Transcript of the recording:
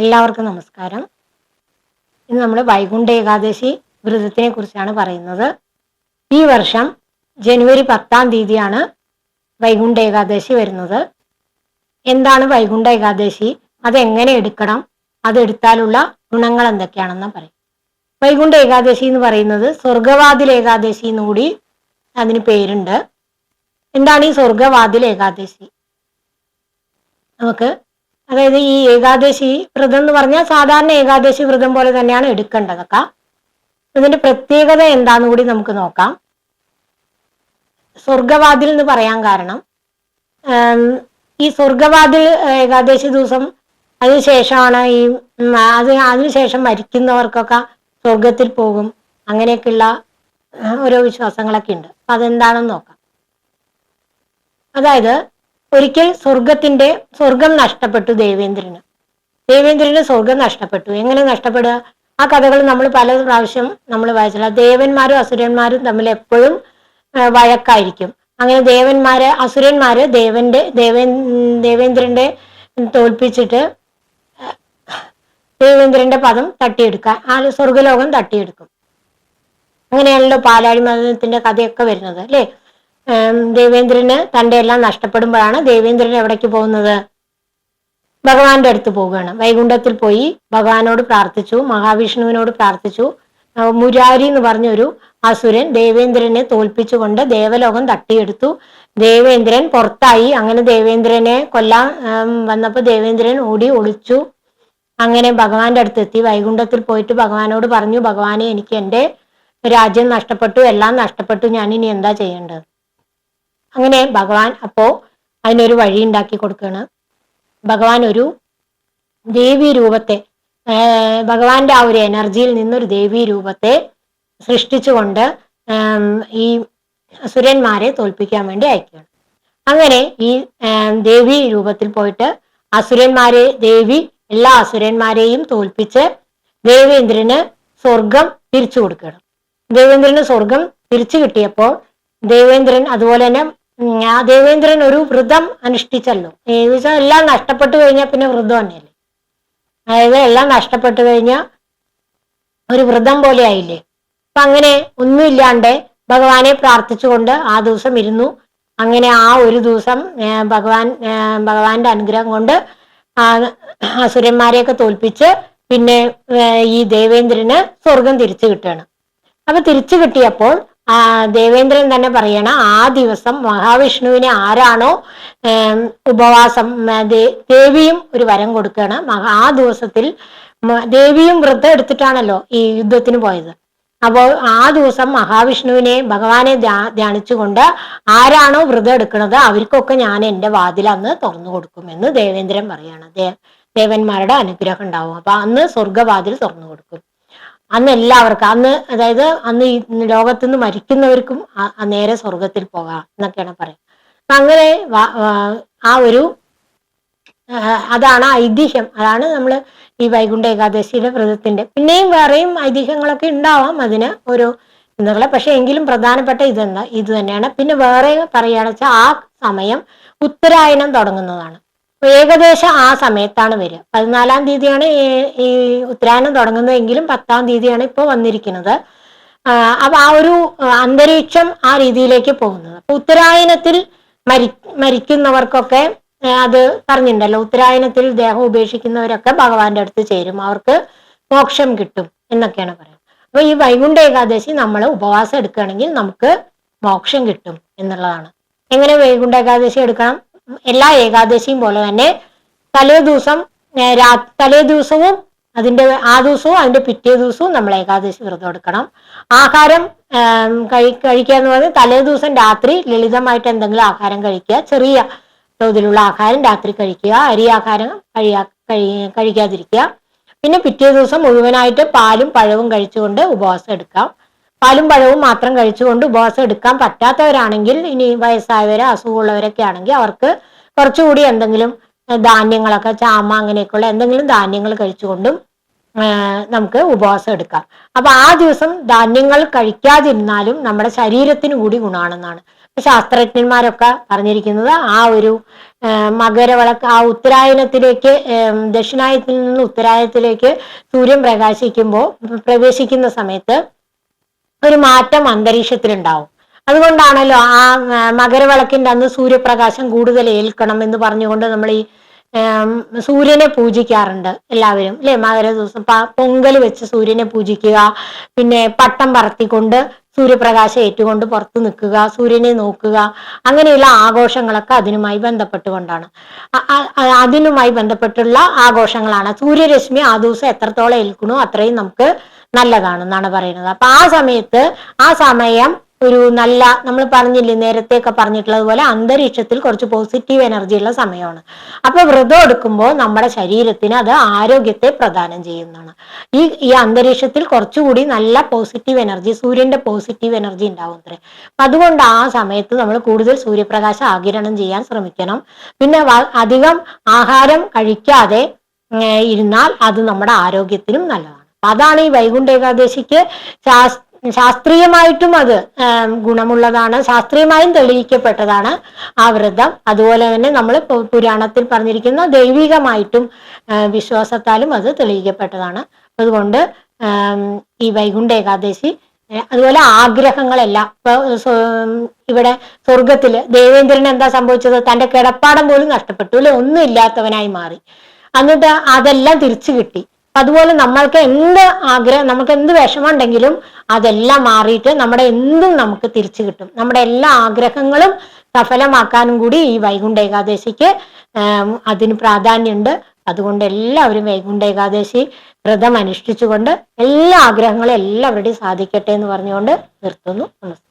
എല്ലാവർക്കും നമസ്കാരം. ഇന്ന് നമ്മൾ വൈകുണ്ഠ ഏകാദശി വ്രതത്തിനെ കുറിച്ചാണ് പറയുന്നത്. ഈ വർഷം ജനുവരി പത്താം തീയതിയാണ് വൈകുണ്ഠ ഏകാദശി വരുന്നത്. എന്താണ് വൈകുണ്ഠ ഏകാദശി? അതെങ്ങനെ എടുക്കണം? അതെടുത്താലുള്ള ഗുണങ്ങൾ എന്തൊക്കെയാണെന്ന് പറയും. വൈകുണ്ഠ ഏകാദശി എന്ന് പറയുന്നത് സ്വർഗവാതിൽ ഏകാദശി എന്നുകൂടി അതിന് പേരുണ്ട്. എന്താണ് ഈ സ്വർഗവാതിൽ ഏകാദശി? നമുക്ക് അതായത് ഈ ഏകാദശി വ്രതം എന്ന് പറഞ്ഞാൽ സാധാരണ ഏകാദശി വ്രതം പോലെ തന്നെയാണ് എടുക്കേണ്ടതൊക്കെ. ഇതിന്റെ പ്രത്യേകത എന്താന്ന് കൂടി നമുക്ക് നോക്കാം. സ്വർഗവാതിൽ എന്ന് പറയാൻ കാരണം ഈ സ്വർഗവാതിൽ ഏകാദശി ദിവസം അതിനുശേഷമാണ് ഈ അത് അതിനുശേഷം മരിക്കുന്നവർക്കൊക്കെ സ്വർഗത്തിൽ പോകും. അങ്ങനെയൊക്കെയുള്ള ഓരോ വിശ്വാസങ്ങളൊക്കെ ഉണ്ട്. അപ്പൊ അതെന്താണെന്ന് നോക്കാം. അതായത് ഒരിക്കൽ സ്വർഗത്തിന്റെ സ്വർഗം നഷ്ടപ്പെട്ടു ദേവേന്ദ്രന്. ദേവേന്ദ്രന് സ്വർഗം നഷ്ടപ്പെട്ടു. എങ്ങനെ നഷ്ടപ്പെടുക? ആ കഥകൾ നമ്മൾ പല പ്രാവശ്യം നമ്മൾ വായിച്ചില്ല ദേവന്മാരും അസുരന്മാരും തമ്മിൽ എപ്പോഴും വഴക്കായിരിക്കും. അങ്ങനെ ദേവന്മാരെ അസുരന്മാര് ദേവന്റെ ദേവൻ ദേവേന്ദ്രന്റെ തോൽപ്പിച്ചിട്ട് ദേവേന്ദ്രന്റെ പദം തട്ടിയെടുക്കാൻ ആ സ്വർഗലോകം തട്ടിയെടുക്കും. അങ്ങനെയാണല്ലോ പാലാഴി മതത്തിന്റെ കഥയൊക്കെ വരുന്നത് അല്ലേ? ദേവേന്ദ്രന് തന്റെ എല്ലാം നഷ്ടപ്പെടുമ്പോഴാണ് ദേവേന്ദ്രൻ എവിടേക്ക് പോകുന്നത്? ഭഗവാന്റെ അടുത്ത് പോവുകയാണ്. വൈകുണ്ഠത്തിൽ പോയി ഭഗവാനോട് പ്രാർത്ഥിച്ചു മഹാവിഷ്ണുവിനോട് പ്രാർത്ഥിച്ചു. മുരാരി എന്ന് പറഞ്ഞൊരു അസുരൻ ദേവേന്ദ്രനെ തോൽപ്പിച്ചുകൊണ്ട് ദേവലോകം തട്ടിയെടുത്തു. ദേവേന്ദ്രൻ പുറത്തായി. അങ്ങനെ ദേവേന്ദ്രനെ കൊല്ലാൻ വന്നപ്പോൾ വന്നപ്പോ ദേവേന്ദ്രൻ ഓടി ഒളിച്ചു. അങ്ങനെ ഭഗവാന്റെ അടുത്തെത്തി. വൈകുണ്ഠത്തിൽ പോയിട്ട് ഭഗവാനോട് പറഞ്ഞു ഭഗവാനെ എനിക്ക് എന്റെ രാജ്യം നഷ്ടപ്പെട്ടു എല്ലാം നഷ്ടപ്പെട്ടു. ഞാൻ ഇനി എന്താ ചെയ്യേണ്ടത്? അങ്ങനെ ഭഗവാൻ അപ്പോ അതിനൊരു വഴി ഉണ്ടാക്കി കൊടുക്കുകയാണ്. ഭഗവാൻ ഒരു ദേവി രൂപത്തെ ഭഗവാന്റെ ആ ഒരു എനർജിയിൽ നിന്നൊരു ദേവി രൂപത്തെ സൃഷ്ടിച്ചുകൊണ്ട് ഈ അസുരന്മാരെ തോൽപ്പിക്കാൻ വേണ്ടി അയക്കുകയാണ്. അങ്ങനെ ഈ ദേവി രൂപത്തിൽ പോയിട്ട് അസുരന്മാരെ ദേവി എല്ലാ അസുരന്മാരെയും തോൽപ്പിച്ച് ദേവേന്ദ്രന് സ്വർഗം തിരിച്ചു കൊടുക്കണം ദേവേന്ദ്രന് സ്വർഗം തിരിച്ചു കിട്ടിയപ്പോൾ ദേവേന്ദ്രൻ അതുപോലെ തന്നെ ആ ദേവേന്ദ്രൻ ഒരു വ്രതം അനുഷ്ഠിച്ചല്ലോ. ഏകദേശം എല്ലാം നഷ്ടപ്പെട്ടു കഴിഞ്ഞാൽ പിന്നെ വ്രതം തന്നെയല്ലേ? അതായത് എല്ലാം നഷ്ടപ്പെട്ടു കഴിഞ്ഞാൽ ഒരു വ്രതം പോലെ ആയില്ലേ? അപ്പൊ അങ്ങനെ ഒന്നുമില്ലാണ്ട് ഭഗവാനെ പ്രാർത്ഥിച്ചുകൊണ്ട് ആ ദിവസം ഇരുന്നു. അങ്ങനെ ആ ഒരു ദിവസം ഭഗവാൻ ഭഗവാന്റെ അനുഗ്രഹം കൊണ്ട് ആ അസുരന്മാരെയൊക്കെ തോൽപ്പിച്ച് പിന്നെ ഈ ദേവേന്ദ്രന് സ്വർഗം തിരിച്ചു കിട്ടുകയാണ്. അപ്പൊ തിരിച്ചു കിട്ടിയപ്പോൾ ദേവേന്ദ്രൻ തന്നെ പറയണം ആ ദിവസം മഹാവിഷ്ണുവിനെ ആരാണോ ഉപവാസം ദേവിയും ഒരു വരം കൊടുക്കുകയാണ് ആ ദിവസത്തിൽ ദേവിയും വ്രതം എടുത്തിട്ടാണല്ലോ ഈ യുദ്ധത്തിന് പോയത്. അപ്പോൾ ആ ദിവസം മഹാവിഷ്ണുവിനെ ഭഗവാനെ ധ്യാ- ധ്യാനിച്ചുകൊണ്ട് ആരാണോ വ്രതം എടുക്കുന്നത് അവർക്കൊക്കെ ഞാൻ എന്റെ വാതിൽ അന്ന് തുറന്നു കൊടുക്കുമെന്ന് ദേവേന്ദ്രൻ പറയാണ്. ദേവന്മാരുടെ അനുഗ്രഹം ഉണ്ടാവും. അപ്പൊ അന്ന് സ്വർഗവാതിൽ തുറന്നു കൊടുക്കും. അന്ന് എല്ലാവർക്കും അന്ന് അതായത് അന്ന് ഈ ലോകത്ത് നിന്ന് മരിക്കുന്നവർക്കും നേരെ സ്വർഗത്തിൽ പോകാം എന്നൊക്കെയാണ് പറയുന്നത്. അപ്പൊ അങ്ങനെ ആ- ഒരു അതാണ് ഐതിഹ്യം. അതാണ് നമ്മൾ ഈ വൈകുണ്ഠ ഏകാദശിയിലെ വ്രതത്തിന്റെ. പിന്നെയും വേറെയും ഐതിഹ്യങ്ങളൊക്കെ ഉണ്ടാവാം അതിന് ഒരു ഇന്നുകളെ പക്ഷെ എങ്കിലും പ്രധാനപ്പെട്ട ഇതെന്താ? ഇത് തന്നെയാണ്. പിന്നെ വേറെ പറയുകയാണെന്ന് വെച്ചാൽ ആ സമയം ഉത്തരായനം തുടങ്ങുന്നതാണ്. ഏകദേശം ആ സമയത്താണ് വരിക. പതിനാലാം തീയതിയാണ് ഈ- ഉത്തരായണം തുടങ്ങുന്നതെങ്കിലും പത്താം തീയതിയാണ് ഇപ്പോൾ വന്നിരിക്കുന്നത്. അപ്പൊ ആ ഒരു അന്തരീക്ഷം ആ രീതിയിലേക്ക് പോകുന്നത്. അപ്പൊ ഉത്തരായനത്തിൽ മരി മരിക്കുന്നവർക്കൊക്കെ അത് പറഞ്ഞിട്ടുണ്ടല്ലോ ഉത്തരായനത്തിൽ ദേഹം ഉപേക്ഷിക്കുന്നവരൊക്കെ ഭഗവാന്റെ അടുത്ത് ചേരും. അവർക്ക് മോക്ഷം കിട്ടും എന്നൊക്കെയാണ് പറയുന്നത്. അപ്പൊ ഈ വൈകുണ്ഠ ഏകാദശി നമ്മൾ ഉപവാസം എടുക്കുകയാണെങ്കിൽ നമുക്ക് മോക്ഷം കിട്ടും എന്നുള്ളതാണ്. എങ്ങനെ വൈകുണ്ഠ ഏകാദശി എടുക്കണം? എല്ലാ ഏകാദശിയും പോലെ തന്നെ തലേ ദിവസം തലേ ദിവസവും അതിന്റെ ആ ദിവസവും അതിന്റെ പിറ്റേ ദിവസവും നമ്മൾ ഏകാദശി വ്രതം എടുക്കണം. ആഹാരം കഴി കഴിക്കുക എന്ന് പറഞ്ഞാൽ തലേ ദിവസം രാത്രി ലളിതമായിട്ട് എന്തെങ്കിലും ആഹാരം കഴിക്കുക. ചെറിയ തോതിലുള്ള ആഹാരം രാത്രി കഴിക്കുക. അരി ആഹാരം കഴിയാ കഴിക്കാതിരിക്കുക. പിന്നെ പിറ്റേ ദിവസം മുഴുവനായിട്ട് പാലും പഴവും കഴിച്ചുകൊണ്ട് ഉപവാസം എടുക്കാം. പാലും പഴവും മാത്രം കഴിച്ചുകൊണ്ട് ഉപവാസം എടുക്കാൻ പറ്റാത്തവരാണെങ്കിൽ ഇനി വയസ്സായവരെ അസുഖമുള്ളവരൊക്കെ ആണെങ്കിൽ അവർക്ക് കുറച്ചുകൂടി എന്തെങ്കിലും ധാന്യങ്ങളൊക്കെ ചാമ അങ്ങനെയൊക്കെയുള്ള എന്തെങ്കിലും ധാന്യങ്ങൾ കഴിച്ചുകൊണ്ടും നമുക്ക് ഉപവാസം എടുക്കാം. അപ്പൊ ആ ദിവസം ധാന്യങ്ങൾ കഴിക്കാതിരുന്നാലും നമ്മുടെ ശരീരത്തിന് കൂടി ഗുണമാണെന്നാണ്. ശാസ്ത്രജ്ഞന്മാരൊക്കെ പറഞ്ഞിരിക്കുന്നത് ആ ഒരു മകരവിളക്ക് ആ ഉത്തരായനത്തിലേക്ക് ദക്ഷിണായത്തിൽ നിന്ന് ഉത്തരായനത്തിലേക്ക് സൂര്യൻ പ്രകാശിക്കുമ്പോൾ പ്രവേശിക്കുന്ന സമയത്ത് ഒരു മാറ്റം അന്തരീക്ഷത്തിലുണ്ടാവും. അതുകൊണ്ടാണല്ലോ ആ മകരവിളക്കിന്റെ അന്ന് സൂര്യപ്രകാശം കൂടുതൽ ഏൽക്കണം എന്ന് പറഞ്ഞുകൊണ്ട് നമ്മൾ ഈ സൂര്യനെ പൂജിക്കാറുണ്ട് എല്ലാവരും. അല്ലെ? മകര ദിവസം പൊങ്കൽ വെച്ച് സൂര്യനെ പൂജിക്കുക പിന്നെ പട്ടം പറത്തിക്കൊണ്ട് സൂര്യപ്രകാശം ഏറ്റുകൊണ്ട് പുറത്ത് നിൽക്കുക സൂര്യനെ നോക്കുക അങ്ങനെയുള്ള ആഘോഷങ്ങളൊക്കെ അതിനുമായി ബന്ധപ്പെട്ടുകൊണ്ടാണ്. അതിനുമായി ബന്ധപ്പെട്ടുള്ള ആഘോഷങ്ങളാണ്. സൂര്യരശ്മി ആ ദിവസം എത്രത്തോളം ഏൽക്കണോ അത്രയും നമുക്ക് നല്ലതാണെന്നാണ് പറയുന്നത്. അപ്പൊ ആ സമയത്ത് ആ സമയം ഒരു നല്ല നമ്മൾ പറഞ്ഞില്ലേ നേരത്തെയൊക്കെ പറഞ്ഞിട്ടുള്ളതുപോലെ അന്തരീക്ഷത്തിൽ കുറച്ച് പോസിറ്റീവ് എനർജി ഉള്ള സമയമാണ്. അപ്പൊ വ്രതം എടുക്കുമ്പോൾ നമ്മുടെ ശരീരത്തിന് അത് ആരോഗ്യത്തെ പ്രദാനം ചെയ്യുന്നതാണ്. ഈ ഈ അന്തരീക്ഷത്തിൽ കുറച്ചുകൂടി നല്ല പോസിറ്റീവ് എനർജി സൂര്യന്റെ പോസിറ്റീവ് എനർജി ഉണ്ടാവും അത്രേ. അതുകൊണ്ട് ആ സമയത്ത് നമ്മൾ കൂടുതൽ സൂര്യപ്രകാശം ആകിരണം ചെയ്യാൻ ശ്രമിക്കണം. പിന്നെ അധികം ആഹാരം കഴിക്കാതെ ഇരുന്നാൽ അത് നമ്മുടെ ആരോഗ്യത്തിനും നല്ലതാണ്. അതാണ് ഈ വൈകുണ്ഠ ഏകാദശിക്ക് ശാസ് ശാസ്ത്രീയമായിട്ടും അത് ഗുണമുള്ളതാണ് ശാസ്ത്രീയമായും തെളിയിക്കപ്പെട്ടതാണ് ആ വ്രതം. അതുപോലെ തന്നെ നമ്മൾ പുരാണത്തിൽ പറഞ്ഞിരിക്കുന്ന ദൈവികമായിട്ടും വിശ്വാസത്താലും അത് തെളിയിക്കപ്പെട്ടതാണ്. അതുകൊണ്ട് ഈ വൈകുണ്ഠ ഏകാദശി അതുപോലെ ആഗ്രഹങ്ങളെല്ലാം ഇപ്പൊ ഇവിടെ സ്വർഗത്തിൽ ദേവേന്ദ്രൻ എന്താ സംഭവിച്ചത്? തന്റെ കിടപ്പാടം പോലും നഷ്ടപ്പെട്ടു അല്ലെ? ഒന്നും ഇല്ലാത്തവനായി മാറി. എന്നിട്ട് അതെല്ലാം തിരിച്ചു കിട്ടി. അതുപോലെ നമ്മൾക്ക് എന്ത് ആഗ്രഹം നമുക്ക് എന്ത് വിഷമം ഉണ്ടെങ്കിലും അതെല്ലാം മാറിയിട്ട് നമ്മുടെ എന്തും നമുക്ക് തിരിച്ചു കിട്ടും. നമ്മുടെ എല്ലാ ആഗ്രഹങ്ങളും സഫലമാക്കാനും കൂടി ഈ വൈകുണ്ഠ ഏകാദശിക്ക് അതിന് പ്രാധാന്യമുണ്ട്. അതുകൊണ്ട് എല്ലാവരും വൈകുണ്ഠ ഏകാദശി വ്രതം അനുഷ്ഠിച്ചുകൊണ്ട് എല്ലാ ആഗ്രഹങ്ങളും എല്ലാവരുടെയും സാധിക്കട്ടെ എന്ന് പറഞ്ഞുകൊണ്ട് നിർത്തുന്നു. നമസ്കാരം.